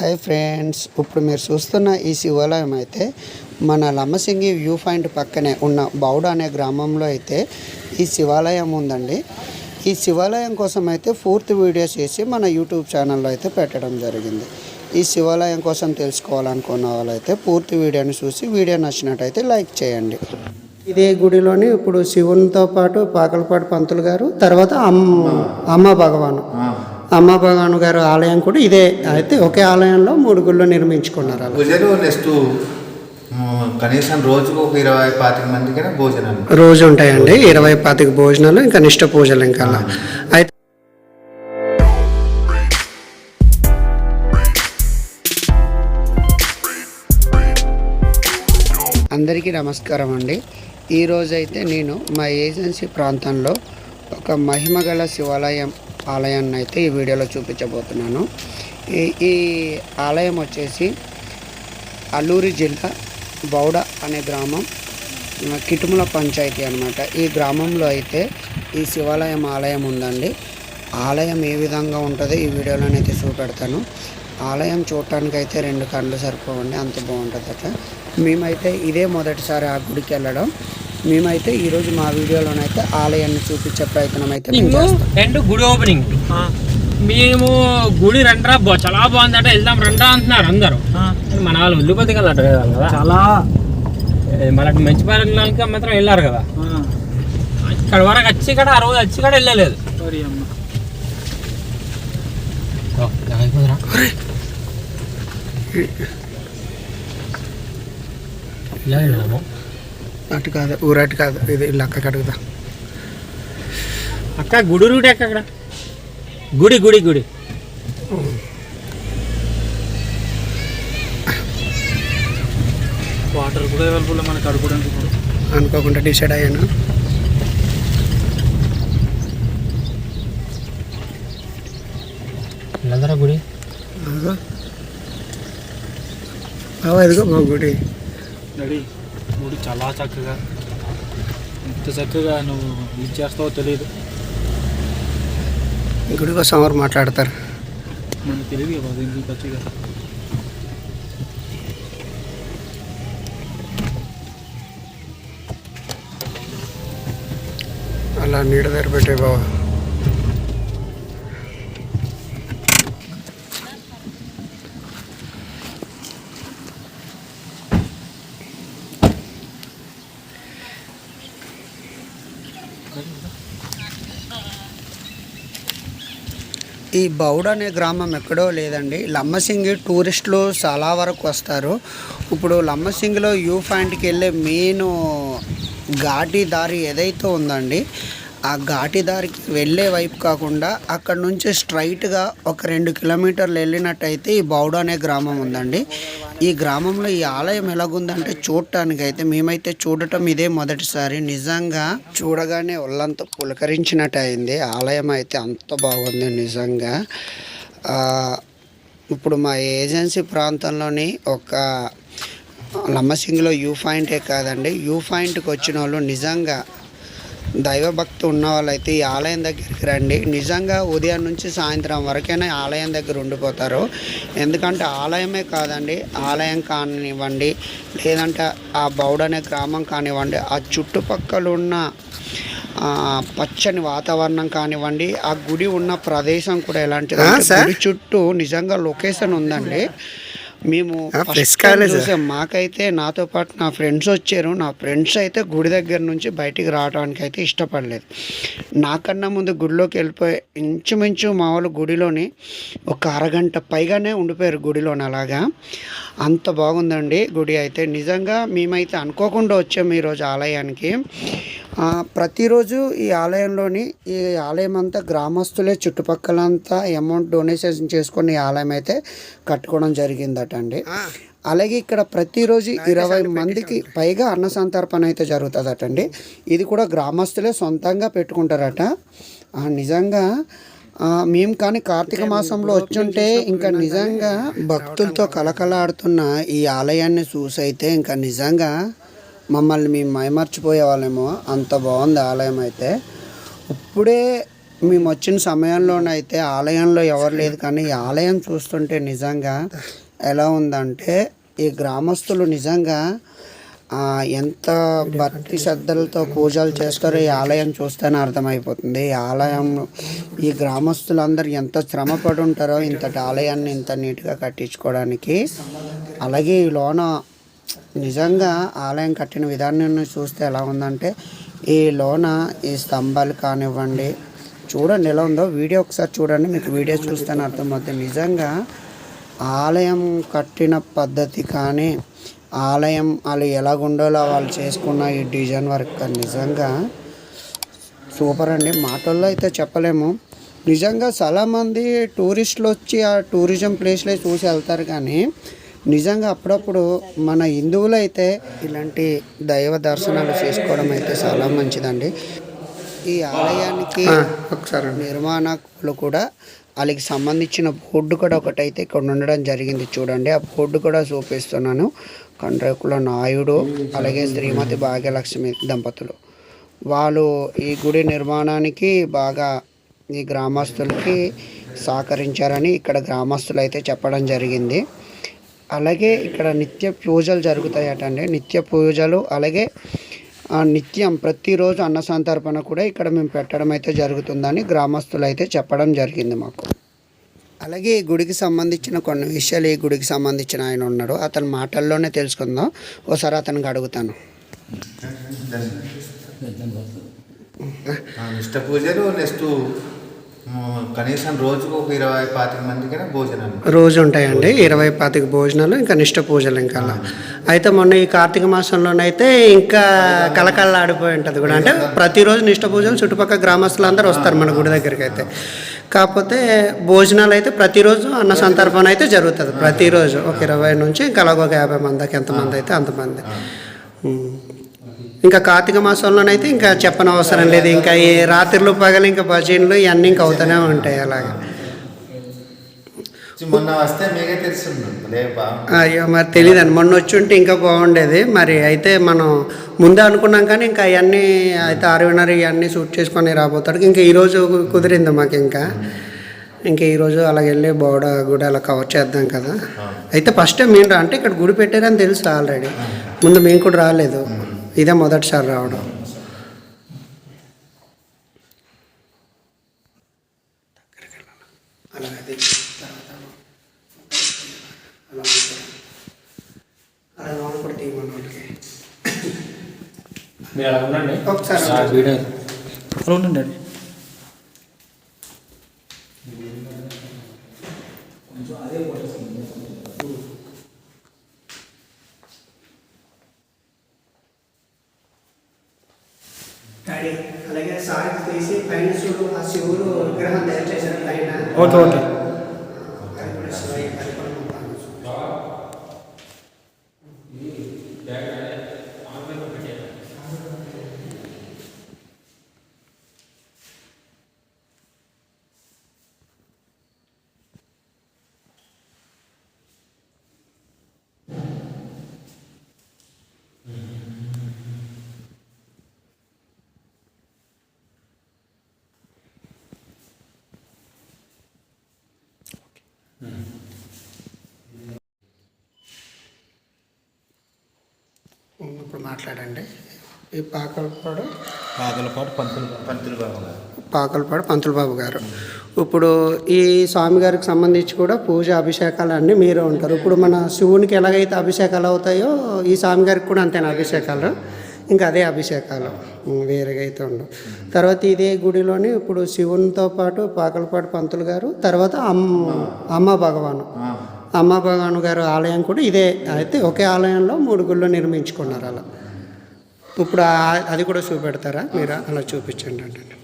Hi friends ఇప్పుడు మీరు చూస్తున్న ఈ శివాలయం అయితే మన లమ్మసింగి వ్యూ పాయింట్ పక్కనే ఉన్న బౌడ్ అనే గ్రామంలో అయితే ఈ శివాలయం ఉందండి. ఈ శివాలయం కోసం అయితే పూర్తి వీడియోస్ చేసి మన యూట్యూబ్ ఛానల్లో అయితే పెట్టడం జరిగింది. ఈ శివాలయం కోసం తెలుసుకోవాలనుకున్న వాళ్ళైతే పూర్తి వీడియోని చూసి వీడియో నచ్చినట్టయితే లైక్ చేయండి. ఇదే గుడిలోని ఇప్పుడు శివునితో పాటు పాకలపాటి పంతులు గారు తర్వాత అమ్మ అమ్మ భగవాను. అమ్మ భగవాన్ గారు ఆలయం కూడా ఇదే. అయితే ఒకే ఆలయంలో మూడు గుళ్ళు నిర్మించుకున్నారు నెక్స్ట్ కనీసం రోజుకు ఒక ఇరవై పాతిక మందికైనా భోజనాలు రోజు ఉంటాయండి. ఇరవై పాతిక భోజనాలు ఇంకా నిష్ట పూజలు ఇంకా అయితే అందరికీ నమస్కారం అండి. ఈరోజు అయితే నేను మా ఏజెన్సీ ప్రాంతంలో ఒక మహిమగల శివాలయం ఆలయాన్ని అయితే ఈ వీడియోలో చూపించబోతున్నాను. ఈ ఈ ఆలయం వచ్చేసి అల్లూరి జిల్లా బౌడ అనే గ్రామం కిటుముల పంచాయతీ అనమాట ఈ గ్రామంలో అయితే ఈ శివాలయం ఆలయం ఉందండి. ఆలయం ఏ విధంగా ఉంటుందో ఈ వీడియోలోనైతే చూపెడతాను. ఆలయం చూడటానికి అయితే రెండు కళ్ళు సరిపోవండి అంత బాగుంటుందట. మేమైతే ఇదే మొదటిసారి ఆ గుడికి వెళ్ళడం మేమైతే ఈరోజు మా వీడియోలోనైతే ఆలయాన్ని చూపించే ప్రయత్నం అయితే మేము ఓపెనింగ్ చేస్తాం. అండ్ గుడి ఓపెనింగ్ మేము గుడి రండ్రా బా చాలా బాగుందట వెళ్దాం రండ్రా అంటున్నారు అందరూ. మన వాళ్ళు వెళ్ళిపోతే కదా అటు కదా చాలా. మన మంచి పాలనకి మాత్రం వెళ్ళారు కదా. ఇక్కడ వరకు వచ్చి ఇక్కడ ఆ రోజు వచ్చి కూడా వెళ్ళలేదు. ఇలా వెళ్ళాము. అటు కాదు ఊరటు కాదు ఇది లక్క కడుగుదా అక్క గుడి రూట్ ఎక్క అక్కడ. గుడి గుడి గుడి. వాటర్ కూడా అవైలబుల్ మనకి అడుగుడానికి అనుకోకుండా డిసైడ్ అయ్యాను. వెళ్ళదరా గుడి? అదిగో. ఇదిగో మా గుడి. గుడి చాలా చక్కగా. ఎంత చక్కగా నువ్వు ఇది చేస్తావో తెలియదు గుడి కోసం ఎవరు మాట్లాడతారు. మనకు తెలియదు కదా దీనికి ఖచ్చితంగా అలా నీడ దగ్గర పెట్టే బావ. ఈ బౌడ్ అనే గ్రామం ఎక్కడో లేదండి. లమ్మసింగి టూరిస్టులు చాలా వరకు వస్తారు. ఇప్పుడు లమ్మసింగిలో యూ పాయింట్కి వెళ్ళే మెయిన్ ఘాటి దారి ఏదైతే ఉందండి ఆ ఘాటి దారికి వెళ్ళే వైపు కాకుండా అక్కడ నుంచి స్ట్రైట్గా ఒక రెండు కిలోమీటర్లు వెళ్ళినట్టయితే ఈ బౌడ్ అనే గ్రామం ఉందండి. ఈ గ్రామంలో ఈ ఆలయం ఎలాగుందంటే చూడటానికి అయితే మేమైతే చూడటం ఇదే మొదటిసారి. నిజంగా చూడగానే ఒళ్ళంతా పులకరించినట్టు అయింది ఆలయం అయితే అంత బాగుంది నిజంగా. ఇప్పుడు మా ఏజెన్సీ ప్రాంతంలోని ఒక లమ్మసింగిలో యూ పాయింటే కాదండి. యూ పాయింట్కి వచ్చిన వాళ్ళు నిజంగా దైవభక్తి ఉన్న వాళ్ళైతే ఈ ఆలయం దగ్గరికి రండి. నిజంగా ఉదయం నుంచి సాయంత్రం వరకైనా ఆలయం దగ్గర ఉండిపోతారు. ఎందుకంటే ఆలయమే కాదండి ఆలయం కానివ్వండి లేదంటే ఆ బౌడ్ అనే గ్రామం కానివ్వండి ఆ చుట్టుపక్కల ఉన్న పచ్చని వాతావరణం కానివ్వండి ఆ గుడి ఉన్న ప్రదేశం కూడా ఎలాంటిది గుడి చుట్టూ నిజంగా లొకేషన్ ఉందండి. మేము చూసాం. మాకైతే నాతో పాటు నా ఫ్రెండ్స్ వచ్చారు. నా ఫ్రెండ్స్ అయితే గుడి దగ్గర నుంచి బయటికి రావడానికి అయితే ఇష్టపడలేదు. నాకన్నా ముందు గుడిలోకి వెళ్ళిపోయి ఇంచుమించు మా వాళ్ళు గుడిలోని ఒక అరగంట పైగానే ఉండిపోయారు గుడిలోని అలాగా. అంత బాగుందండి గుడి అయితే. నిజంగా మేమైతే అనుకోకుండా వచ్చాము ఈరోజు ఆలయానికి. ప్రతిరోజు ఈ ఆలయంలోని ఈ ఆలయం అంతా గ్రామస్తులే చుట్టుపక్కలంతా అమౌంట్ డొనేషన్ చేసుకొని ఈ ఆలయం అయితే కట్టుకోవడం జరిగిందట అండి అలాగే ఇక్కడ ప్రతిరోజు ఇరవై మందికి పైగా అన్న సంతర్పణ అయితే జరుగుతుందట అండి ఇది కూడా గ్రామస్తులే సొంతంగా పెట్టుకుంటారట. నిజంగా మేము కానీ కార్తీక మాసంలో వచ్చుంటే ఇంకా నిజంగా భక్తులతో కలకలాడుతున్న ఈ ఆలయాన్ని చూసి అయితే ఇంకా నిజంగా మమ్మల్ని మేము మైమర్చిపోయే వాళ్ళేమో అంత బాగుంది ఆలయం అయితే. ఇప్పుడే మేము వచ్చిన సమయంలోనైతే ఆలయంలో ఎవరు లేదు కానీ ఈ ఆలయం చూస్తుంటే నిజంగా ఎలా ఉందంటే ఈ గ్రామస్తులు నిజంగా ఎంత భక్తి శ్రద్ధలతో పూజలు చేస్తారో ఈ ఆలయం చూస్తేనే అర్థమైపోతుంది. ఈ ఆలయం ఈ గ్రామస్తులందరూ ఎంత శ్రమ పడి ఉంటారో ఇంతటి ఆలయాన్ని ఇంత నీట్గా కట్టించుకోవడానికి. అలాగే ఈ లోన నిజంగా ఆలయం కట్టిన విధానాన్ని చూస్తే ఎలా ఉందంటే ఈ లోన ఈ స్తంభాలు కానివ్వండి చూడండి ఎలా ఉందో వీడియో ఒకసారి చూడండి మీకు వీడియో చూస్తేనే అర్థమవుతుంది. నిజంగా ఆలయం కట్టిన పద్ధతి కానీ ఆలయం వాళ్ళు ఎలాగుండాలో వాళ్ళు చేసుకున్న ఈ డిజైన్ వర్క్ నిజంగా సూపర్ అండి. మాటల్లో అయితే చెప్పలేము. నిజంగా చాలామంది టూరిస్టులు వచ్చి ఆ టూరిజం ప్లేస్లో చూసి వెళ్తారు కానీ నిజంగా అప్పుడప్పుడు మన హిందువులు అయితే ఇలాంటి దైవ దర్శనాలు చేసుకోవడం అయితే చాలా మంచిదండి. ఈ ఆలయానికి ఒకసారి నిర్మాణకులు కూడా వాళ్ళకి సంబంధించిన బోర్డు కూడా ఒకటైతే ఇక్కడ ఉండడం జరిగింది చూడండి. ఆ బోర్డు కూడా చూపిస్తున్నాను. కండ్రేకుల నాయుడు అలాగే శ్రీమతి భాగ్యలక్ష్మి దంపతులు. వాళ్ళు ఈ గుడి నిర్మాణానికి బాగా ఈ గ్రామస్తులకి సహకరించారని ఇక్కడ గ్రామస్తులు అయితే చెప్పడం జరిగింది. అలాగే ఇక్కడ నిత్య పూజలు జరుగుతాయటండి. నిత్య పూజలు అలాగే నిత్యం ప్రతిరోజు అన్న సంతర్పణ కూడా ఇక్కడ మేము పెట్టడం అయితే జరుగుతుందని గ్రామస్తులు అయితే చెప్పడం జరిగింది మాకు. అలాగే ఈ గుడికి సంబంధించిన కొన్ని విషయాలు ఈ గుడికి సంబంధించిన ఆయన ఉన్నాడు. అతని మాటల్లోనే తెలుసుకుందాం. ఒకసారి అతనికి అడుగుతాను. ఆ, నిష్ట పూజలు నెక్స్ట్ కనీసం రోజుకు ఒక ఇరవై పాతిక మందికైనా భోజనాలు. రోజు ఉంటాయండి. ఇరవై పాతిక భోజనాలు ఇంకా నిష్ట పూజలు ఇంకా అలా. అయితే మొన్న ఈ కార్తీక మాసంలోనైతే ఇంకా కలకల్లాడిపోయి ఉంటుంది కూడా. అంటే ప్రతిరోజు నిష్ట పూజలు చుట్టుపక్కల గ్రామస్తులందరూ వస్తారు మన గుడి దగ్గరికి అయితే కాకపోతే భోజనాలు అయితే ప్రతిరోజు అన్న సంతర్పణ అయితే జరుగుతుంది. ప్రతిరోజు ఒక ఇరవై నుంచి ఇంకా అలాగ ఒక యాభై మందికి ఎంతమంది అయితే అంతమంది. ఇంకా కార్తీక మాసంలోనైతే ఇంకా చెప్పనవసరం లేదు. ఇంకా ఈ రాత్రులు పగలు ఇంకా భజనలు ఇవన్నీ ఇంకా అవుతూనే ఉంటాయి అలాగే. మొన్న వస్తే మీకే అయ్యో మరి తెలియదండి మొన్న వచ్చి ఉంటే ఇంకా బాగుండేది. మరి అయితే మనం ముందే అనుకున్నాం కానీ ఇంకా అవన్నీ అయితే ఆరున్నర ఇవన్నీ షూట్ చేసుకొని రాబోతాడు. ఇంకా ఈరోజు కుదిరింది మాకు ఇంకా. ఇంకా ఈరోజు అలా వెళ్ళి బోడ గుడి అలా కవర్ చేద్దాం కదా. అయితే ఫస్ట్ టైం మేము అంటే ఇక్కడ గుడి పెట్టారని తెలుసు ఆల్రెడీ ముందు మేము కూడా రాలేదు. ఇదే మొదటిసారి రావడం. అలా లోన కూడా తీయమని వాళ్ళకి. మీరు అలా ఉండండి. ఒకసారి వీడియో అలా ఉండండి డాడీ డాడీ అలాగే సారి తీసి పైన చూడు ఆ శివుడు విగ్రహం తయారు చేశారు పైన ఓకే ఓకే అది కూడా శివయ్య పరిపాలన ఇప్పుడు మాట్లాడండి. ఈ పాకలపాడు పాదలపాటు పంతులు పంతులు బాబు గారు. పాకలపాడు పంతులు బాబు గారు. ఇప్పుడు ఈ స్వామి గారికి సంబంధించి కూడా పూజ అభిషేకాలు అన్నీ మీరే ఉంటారు. ఇప్పుడు మన శివునికి ఎలాగైతే అభిషేకాలు అవుతాయో ఈ స్వామి గారికి కూడా అంతేనా అభిషేకాలు? ఇంకా అదే అభిషేకాలు. వేరేగా అయితే ఉండవు. తర్వాత ఇదే గుడిలోని ఇప్పుడు శివునితో పాటు పాకలపాడు పంతులు గారు తర్వాత అమ్మ అమ్మ భగవాను. అమ్మ భగవాన్ గారు ఆలయం కూడా ఇదే. అయితే ఒకే ఆలయంలో మూడు గుళ్ళు నిర్మించుకున్నారు అలా. ఇప్పుడు అది కూడా చూపెడతారా? మీరు అలా చూపించండి అంటే.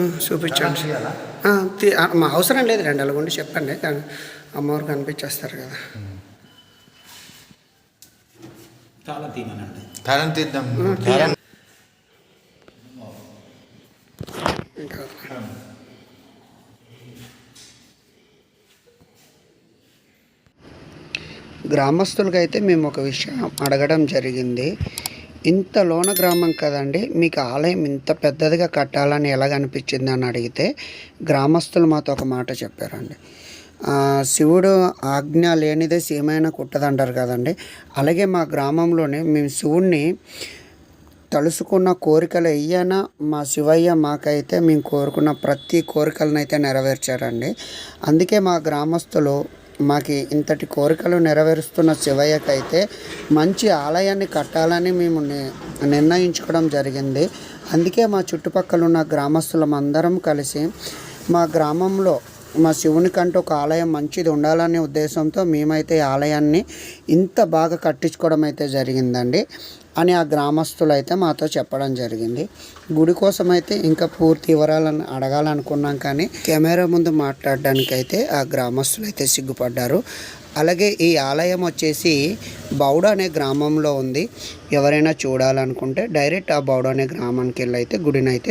చూపించండి. ఆ, తీ- ఆ, మా అవసరం లేదు. రండి అలాగుండి చెప్పండి. కానీ అమ్మవారు కనిపించేస్తారు కదా. చాలా తాళం తీద్దాం. గ్రామస్తులకైతే మేము ఒక విషయం అడగడం జరిగింది. ఇంత లోన గ్రామం కదండి మీకు ఆలయం ఇంత పెద్దదిగా కట్టాలని ఎలాగ అనిపించింది అని అడిగితే గ్రామస్తులు మాతో ఒక మాట చెప్పారండి. శివుడు ఆజ్ఞ లేనిదే సీమైన కుట్టదంటారు కదండి. అలాగే మా గ్రామంలోనే మేము శివుణ్ణి తలుసుకున్న కోరికలు అయ్యాన మా శివయ్య మాకైతే మేము కోరుకున్న ప్రతి కోరికలను అయితే నెరవేర్చారండి. అందుకే మా గ్రామస్తులు మాకు ఇంతటి కోరికలు నెరవేరుస్తున్న శివయ్యకైతే మంచి ఆలయాన్ని కట్టాలని మేము ని- నిర్ణయించుకోవడం జరిగింది. అందుకే మా చుట్టుపక్కల ఉన్న గ్రామస్తులం అందరం కలిసి మా గ్రామంలో మా శివునికంటూ ఒక ఆలయం మంచిది ఉండాలనే ఉద్దేశంతో మేమైతే ఈ ఆలయాన్ని ఇంత బాగా కట్టించుకోవడం అయితే జరిగిందండి అని ఆ గ్రామస్తులు అయితే మాతో చెప్పడం జరిగింది. గుడి కోసం అయితే ఇంకా పూర్తి వివరాలను అడగాలనుకున్నాం కానీ కెమెరా ముందు మాట్లాడడానికి అయితే ఆ గ్రామస్తులు అయితే సిగ్గుపడ్డారు. అలాగే ఈ ఆలయం వచ్చేసి బౌడ అనే గ్రామంలో ఉంది. ఎవరైనా చూడాలనుకుంటే డైరెక్ట్ ఆ బౌడ అనే గ్రామానికి వెళ్ళి అయితే గుడిని అయితే